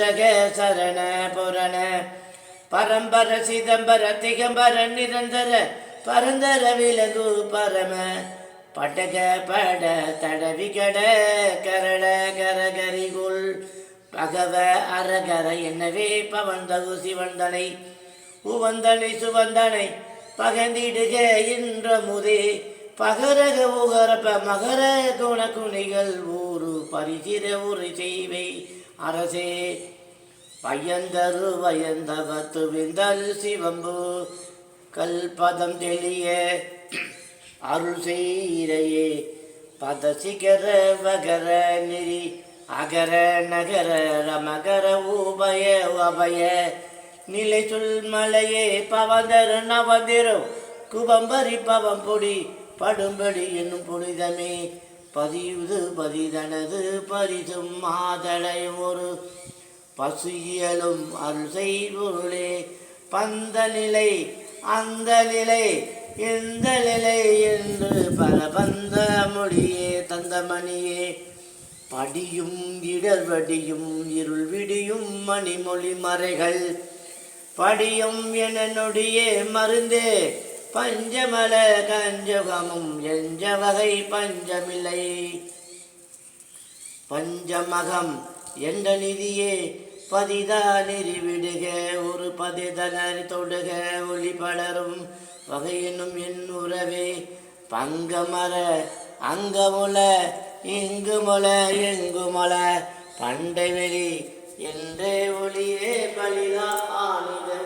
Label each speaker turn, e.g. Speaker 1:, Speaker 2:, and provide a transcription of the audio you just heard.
Speaker 1: ஜக சரண புரண. பரம்பர சிதம்பர திகம்பர நிரந்தர பரந்தர விலகு பரம. படக பட தடவி கட கரட கரகரிகுள். பகவ அரகர என்னவே பவந்தகு சிவந்தனை. உவந்தனை சுவந்தனை பகந்திடுக என்ற முதே. பகரக உகரப்ப மகர குண குணிகள் ஊரு பரிசிற உரை செய்வை. அரசே பையந்தரு வயந்தவத்து விந்தல் சிவம்பு கல்பதம் தெளிய அருள் செய்யிறையே. பத சிகர வகர நெறி அகர நகர ரமகர உபய அபய நிலை சொல் மலையே பவந்தரு நவந்திரோ. குபம்பரி பவம் பொடி படும்படி என்னும் புனிதமே. பதியுது பதிதனது பரிதும் மாதடையும் ஒரு பசுயலும் அருள் செய்பொருளே. பந்த நிலை அந்த நிலை எந்த நிலை என்று பல பந்த மொழியே தந்தமணியே படியும் இடர்வடியும் இருள் விடியும் மணிமொழி மறைகள். படியும் என நொடியே மருந்தே. பஞ்சமல கஞ்சகமும் எஞ்ச வகை பஞ்சமில்லை. பஞ்சமகம் என்ற நிதியே பதிதா நெறிவிடுக ஒரு பதிதனர் தொடுக ஒளி பலரும் வகையினும் என் உறவே. பங்கமர அங்கமுல இங்குமுல எங்குமுல பண்டை வெளி என்றே ஒளியே பலிதா ஆனித.